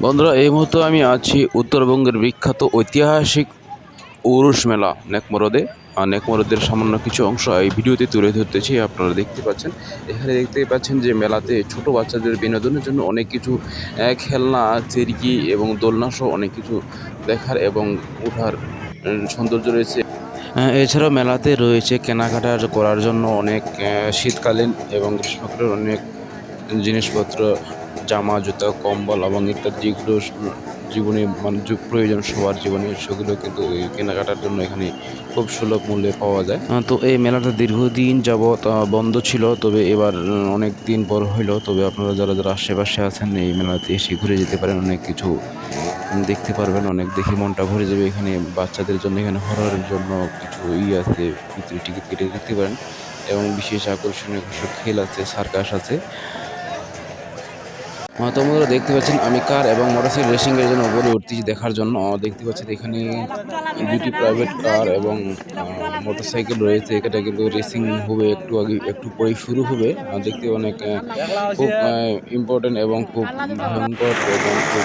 বন্ধুরা এই মুহূর্তে আমি আছি উত্তরবঙ্গের বিখ্যাত ঐতিহাসিক উরুষ মেলা নেকমরদে। আর নেকমরদের সামান্য কিছু অংশ এই ভিডিওতে তুলে ধরতেছি আপনারা দেখতে পাচ্ছেন। এখানে দেখতে পাচ্ছেন যে মেলাতে ছোট বাচ্চাদের বিনোদনের জন্য অনেক কিছু খেলনা চেরকি এবং দোলনা সহ অনেক কিছু দেখার এবং উম, সৌন্দর্য রয়েছে। এছাড়াও মেলাতে রয়েছে কেনাকাটার করার জন্য অনেক শীতকালীন এবং গ্রীষ্মকালের অনেক জিনিসপত্র জামা, জুতা, কম্বল এবং ইত্যাদি যেগুলো জীবনে মানে প্রয়োজন সবার জীবনে। সেগুলো কিন্তু কেনাকাটার জন্য এখানে খুব সুলভ মূল্যে পাওয়া যায়। তো এই মেলাটা দীর্ঘদিন যাবৎ বন্ধ ছিল। তবে এবার অনেক দিন পর হইল। তবে আপনারা যারা যারা আশেপাশে আছেন এই মেলাতে এসে ঘুরে যেতে পারেন। অনেক কিছু দেখতে পারবেন, অনেক দেখে মনটা ভরে যাবে এখানে। বাচ্চাদের জন্য এখানে হররের জন্য কিছু ই আছে টিকিট কেটে দেখতে পারেন। এবং বিশেষ আকর্ষণীয় কিছু খেল আছে সার্কাস আছে। তো বন্ধুরা দেখতে পাচ্ছেন আমি কার এবং মোটরসাইকেল রেসিং এর জন্য উপরে উঠতেছি দেখার জন্য দেখতে পাচ্ছেন এখানে দুটি প্রাইভেট কার এবং মোটরসাইকেল রয়েছে। এটা কিন্তু রেসিং হবে, একটু আগে, একটু পরেই শুরু হবে। দেখতে অনেক খুব ইম্পর্টেন্ট এবং খুব ভয়ঙ্কর এবং খুব